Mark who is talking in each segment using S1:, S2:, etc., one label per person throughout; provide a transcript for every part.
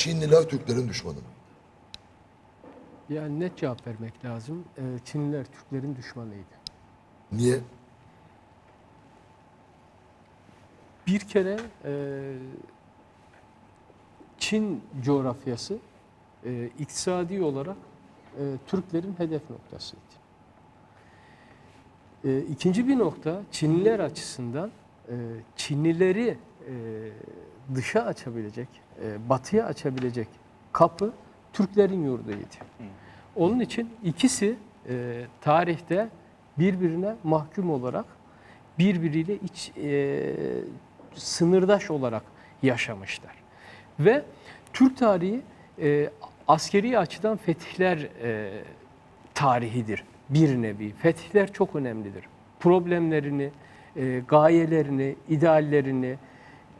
S1: Çinliler Türklerin düşmanı mı?
S2: Yani net cevap vermek lazım. Ee, Çinliler Türklerin düşmanıydı.
S1: Niye?
S2: Bir kere e, Çin coğrafyası e, iktisadi olarak e, Türklerin hedef noktasıydı. E, ikinci bir nokta Çinliler açısından e, Çinlileri dışa açabilecek, e, batıya açabilecek kapı Türklerin yurduydu. Onun için ikisi e, tarihte birbirine mahkum olarak birbiriyle iç e, sınırdaş olarak yaşamışlar. Ve Türk tarihi e, askeri açıdan fetihler e, tarihidir bir nevi. Fetihler çok önemlidir. Problemlerini, e, gayelerini, ideallerini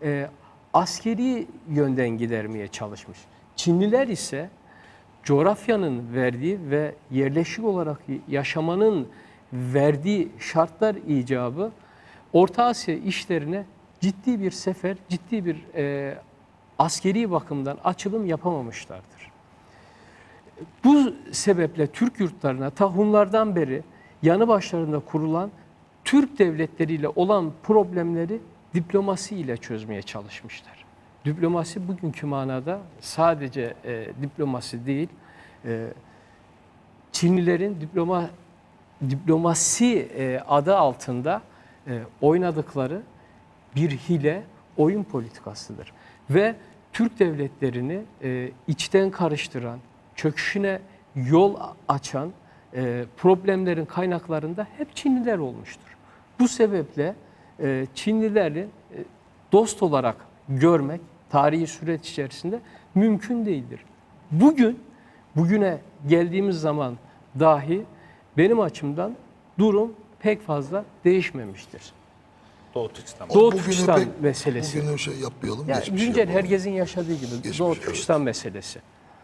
S2: e, askeri yönden gidermeye çalışmış. Çinliler ise coğrafyanın verdiği ve yerleşik olarak yaşamanın verdiği şartlar icabı Orta Asya işlerine ciddi bir sefer, ciddi bir e, askeri bakımdan açılım yapamamışlardır. Bu sebeple Türk yurtlarına ta beri yanı başlarında kurulan Türk devletleriyle olan problemleri diplomasi ile çözmeye çalışmışlar. Diplomasi bugünkü manada sadece e, diplomasi değil, e, Çinlilerin diploma diplomasi e, adı altında e, oynadıkları bir hile oyun politikasıdır. Ve Türk devletlerini e, içten karıştıran, çöküşüne yol açan e, problemlerin kaynaklarında hep Çinliler olmuştur. Bu sebeple e, Çinlileri e, dost olarak görmek tarihi süreç içerisinde mümkün değildir. Bugün, bugüne geldiğimiz zaman dahi benim açımdan durum pek fazla değişmemiştir.
S3: Doğu Türkistan.
S2: Doğu
S1: Bugünü
S2: Türkistan
S1: pek-
S2: meselesi.
S1: Bugünü şey yapmayalım.
S2: Yani güncel
S1: yapalım.
S2: herkesin yaşadığı gibi
S1: Geçmiş,
S2: Doğu
S1: evet.
S2: Türkistan meselesi.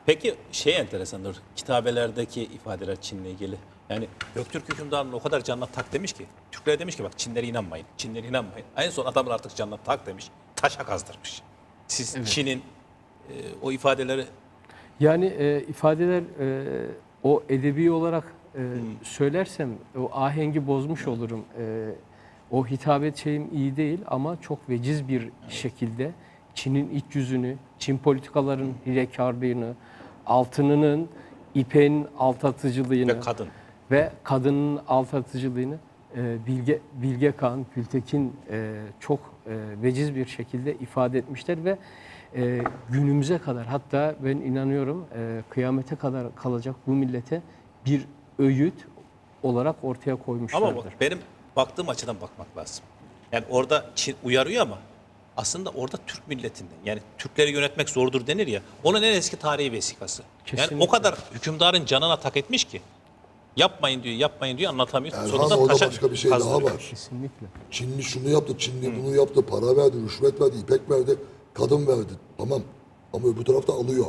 S3: Peki şey enteresandır. Kitabelerdeki ifadeler Çin'le ilgili. Yani Göktürk hükümdarının o kadar canına tak demiş ki. Türklere demiş ki bak Çinlere inanmayın. Çinlere inanmayın. En son adamlar artık canına tak demiş. Taşa kazdırmış. Siz Çin'in e, o ifadeleri
S2: Yani e, ifadeler e, o edebi olarak e, söylersem o ahengi bozmuş olurum. E, o hitabet şeyim iyi değil ama çok veciz bir şekilde Çin'in iç yüzünü, Çin politikaların hilekarlığını, altınının, ipeğin altatıcılığını
S3: ve kadın.
S2: ve kadının altatıcılığını Bilge Bilge Kağan, Gültekin e, çok e, veciz bir şekilde ifade etmişler ve e, günümüze kadar hatta ben inanıyorum kıyamete kadar kalacak bu millete bir öğüt olarak ortaya koymuşlardır.
S3: Ama bak, benim baktığım açıdan bakmak lazım. Yani orada Çin uyarıyor ama aslında orada Türk milletinden yani Türkleri yönetmek zordur denir ya. Onun en eski tarihi vesikası. Yani
S2: Kesinlikle.
S3: o kadar hükümdarın canına tak etmiş ki yapmayın diyor, yapmayın diyor anlatamıyor.
S1: Erhan
S3: Sonunda
S1: orada
S3: taşa
S1: başka bir şey daha
S3: kazdırıyor.
S1: var.
S2: Kesinlikle.
S1: Çinli şunu yaptı, Çinli bunu yaptı, para verdi, rüşvet verdi, ipek verdi, kadın verdi. Tamam. Ama öbür tarafta alıyor.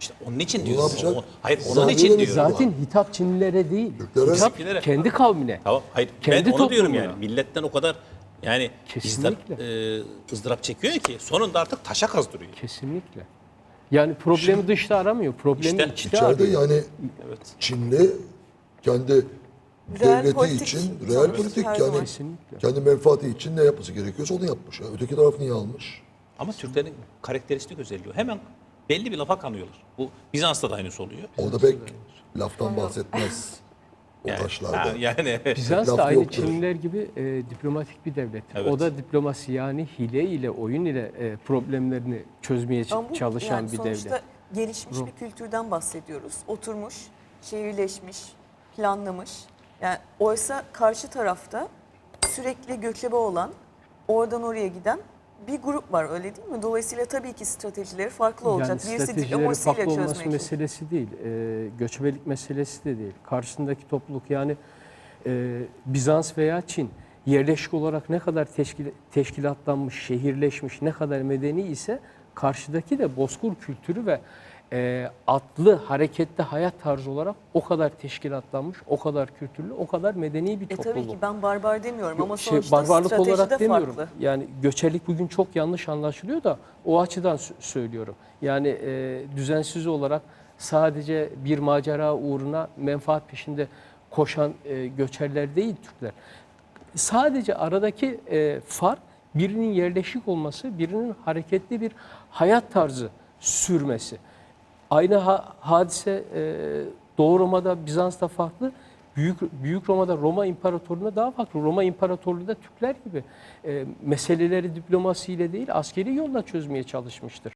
S3: İşte onun için
S1: yapacak?
S3: O- hayır onun
S1: Zaten
S3: için diyorum.
S2: Zaten hitap Çinlilere değil.
S1: Türklere-
S2: Hitap
S3: Bizimkilere.
S2: kendi kavmine.
S3: Tamam hayır
S2: Kendi
S3: ben onu diyorum yani. Milletten o kadar yani
S2: Kesinlikle.
S3: ızdırap, e, ızdırap çekiyor ki sonunda artık taşa kazdırıyor.
S2: Kesinlikle. Yani problemi dışta aramıyor. Problemi
S3: İşte
S2: içte
S1: İçeride
S2: arıyor.
S1: yani
S3: Evet.
S1: Çinli kendi
S4: Reel
S1: devleti
S4: politik
S1: için, real politik yani kendi menfaati için ne yapması gerekiyorsa onu yapmış. Ya. Öteki taraf niye almış?
S3: Ama Türklerin karakteristik özelliği o. hemen belli bir lafa kanıyorlar. Bu Bizans'ta da aynısı oluyor.
S1: Orada pek laftan bahsetmez. O
S3: Yani,
S1: taşlarda.
S3: ha, yani
S2: Bizans
S1: Laf
S2: da aynı
S1: yoktur.
S2: Çinliler gibi e, diplomatik bir devlettir.
S3: Evet.
S2: O da diplomasi yani hile ile, oyun ile e, problemlerini çözmeye ç-
S4: Ama bu
S2: çalışan
S4: yani
S2: bir
S4: sonuçta
S2: devlet.
S4: gelişmiş bir kültürden bahsediyoruz. Oturmuş, şehirleşmiş, planlamış. Yani oysa karşı tarafta sürekli göçebe olan, oradan oraya giden bir grup var öyle değil mi? Dolayısıyla tabii ki stratejileri farklı olacak.
S2: Yani
S4: Birisi
S2: stratejileri farklı olması
S4: çalışıyor.
S2: meselesi değil. E, göçebelik meselesi de değil. Karşısındaki topluluk yani e, Bizans veya Çin yerleşik olarak ne kadar teşkil, teşkilatlanmış, şehirleşmiş, ne kadar medeni ise karşıdaki de bozkur kültürü ve e, atlı, hareketli hayat tarzı olarak o kadar teşkilatlanmış, o kadar kültürlü, o kadar medeni bir
S4: E
S2: topluluk.
S4: tabii ki ben barbar demiyorum ama
S2: Şey,
S4: sonuçta
S2: barbarlık olarak
S4: de
S2: demiyorum.
S4: farklı.
S2: Yani göçerlik bugün çok yanlış anlaşılıyor da o açıdan sö- söylüyorum. Yani e, düzensiz olarak sadece bir macera uğruna menfaat peşinde koşan e, göçerler değil Türkler. Sadece aradaki e, fark birinin yerleşik olması, birinin hareketli bir hayat tarzı sürmesi. Aynı ha- hadise e, Doğu Roma'da, Bizans'ta farklı. Büyük, Büyük Roma'da Roma İmparatorluğu'nda daha farklı. Roma İmparatorluğu da Türkler gibi e, meseleleri diplomasiyle değil askeri yolla çözmeye çalışmıştır.